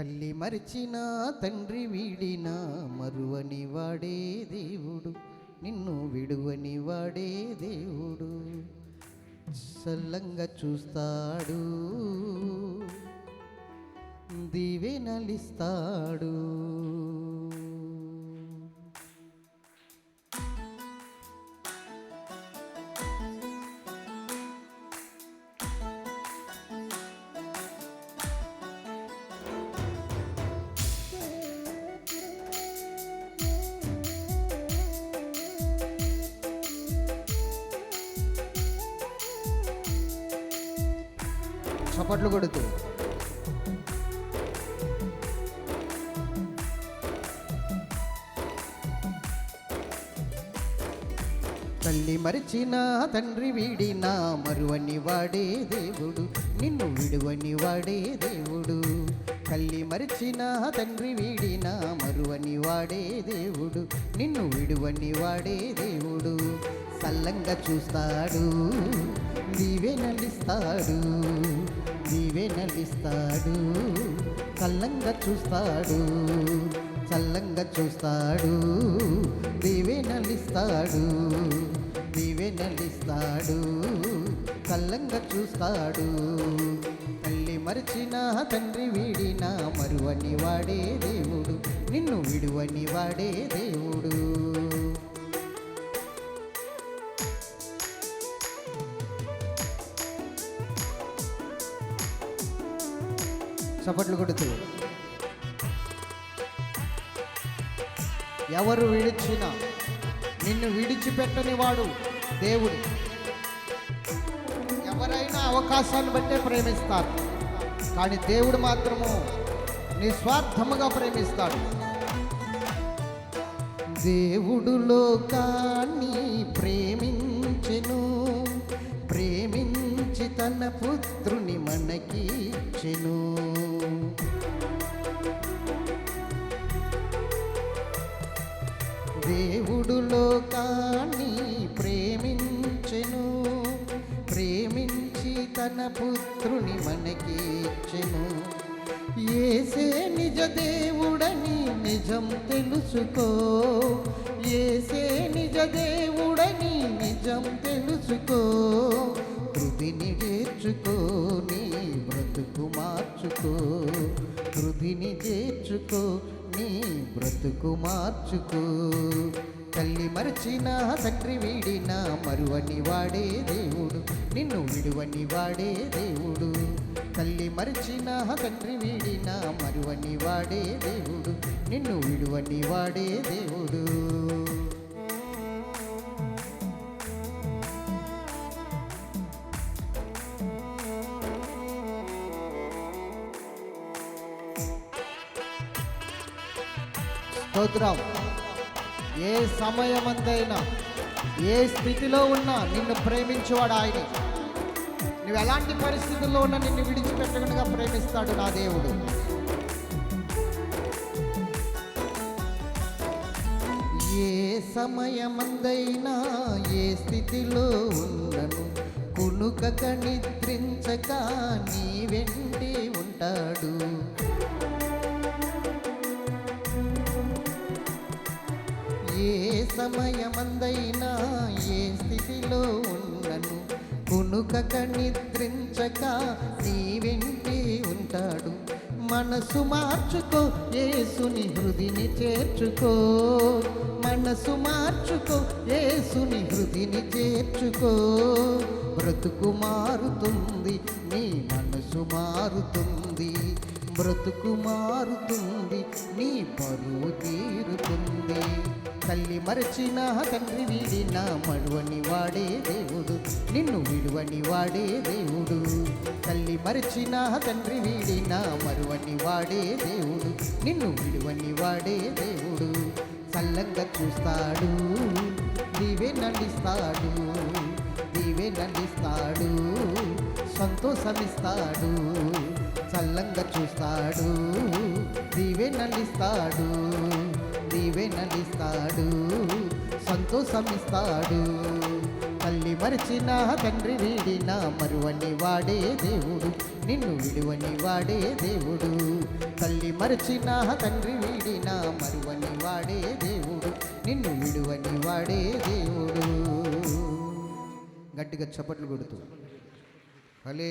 తల్లి మరిచినా తండ్రి వీడినా మరువని వాడే దేవుడు నిన్ను విడువని వాడే దేవుడు. చల్లంగా చూస్తాడు దీవెనలిస్తాడు. చప్పట్లు కొడుతూ. తల్లి మరిచిన తండ్రి వీడినా మరువని వాడే దేవుడు నిన్ను విడువని వాడే దేవుడు. తల్లి మరిచిన తండ్రి వీడినా మరువని వాడే దేవుడు నిన్ను విడువని వాడే దేవుడు. సల్లంగా చూస్తాడు. నీవే నలిస్తాడు. నీవే నలిస్తాడు. కల్లంగా చూస్తాడు. చల్లంగా చూస్తాడు. నీవే నలిస్తాడు. నీవే నలిస్తాడు. కల్లంగా చూస్తాడు. తల్లి మరిచిన తండ్రి వీడిన మరువని వాడే దేవుడు. నిన్ను విడువని వాడే దేవుడు. చప్పట్లు కొడుతూ ఎవరు విడిచిన నిన్ను విడిచిపెట్టని వాడు దేవుడు. ఎవరైనా అవకాశాన్ని బట్టే ప్రేమిస్తారు కానీ దేవుడు మాత్రము నిస్వార్థముగా ప్రేమిస్తాడు. దేవుడు లోకాన్ని తన పుత్రుని మనకి ఇచ్చెను దేవుడు లోకాన్ని ప్రేమించెను. ప్రేమించి తన పుత్రుని మనకి ఇచ్చెను ఏసే నిజ దేవుడని నిజం తెలుసుకో. ఏసే నిజ దేవుడని నిజం తెలుసుకో. హృదిని చేర్చుకో నీ బ్రతుకు మార్చుకో. హృదిని చేర్చుకో నీ బ్రతుకు మార్చుకో. తల్లి మరచిన తండ్రి వీడిన మరువని వాడే దేవుడు నిన్ను విడువని వాడే దేవుడు. తల్లి మరచిన తండ్రి వీడిన మరువని వాడే దేవుడు నిన్ను విడువని వాడే దేవుడు. స్తోత్రం ఏ సమయమందైనా ఏ స్థితిలో ఉన్నా నిన్ను ప్రేమించేవాడు ఆయనే. నువ్వు ఎలాంటి పరిస్థితుల్లో ఉన్నా నిన్ను విడిచిపెట్టకుండా ప్రేమిస్తాడు నా దేవుడు. ఏ సమయమందైనా ఏ స్థితిలో ఉన్నను కునుకక నిద్రించక నీ వెంటే ఉంటాడు. ఏ సమయమందైనా ఏ స్థితిలో ఉన్నను కునుకక నిద్రించక నీ వెంటే ఉంటాడు. మనసు మార్చుకో ఏసుని హృదిని చేర్చుకో. మనసు మార్చుకో ఏసుని హృదిని చేర్చుకో. బ్రతుకు మారుతుంది నీ మనసు మారుతుంది. బ్రతుకు మారుతుంది నీ పరువు తీరుతుంది. తల్లి మరచిన తండ్రి వీడిన మడువని వాడే దేవుడు. నిన్ను విడువని వాడే దేవుడు. తల్లి మరచిన తండ్రి వీడిన మరువని వాడే దేవుడు. నిన్ను విడువని వాడే దేవుడు. చల్లంగా చూస్తాడు నీవే నడిస్తాడు నీవే నడిస్తాడు సంతోషమిస్తాడు. చల్లంగా చూస్తాడు నీవే నడిస్తాడు నీవే నడిస్తాడు సంతోషమిస్తాడు. తల్లి మరిచిన తండ్రి వీడిన మరువని వాడే దేవుడు నిన్ను విడువని వాడే దేవుడు. తల్లి మరిచిన తండ్రి వీడిన మరువని వాడే దేవుడు నిన్ను విడువని వాడే దేవుడు. గట్టిగా చప్పట్లు కొడుతూ. భలే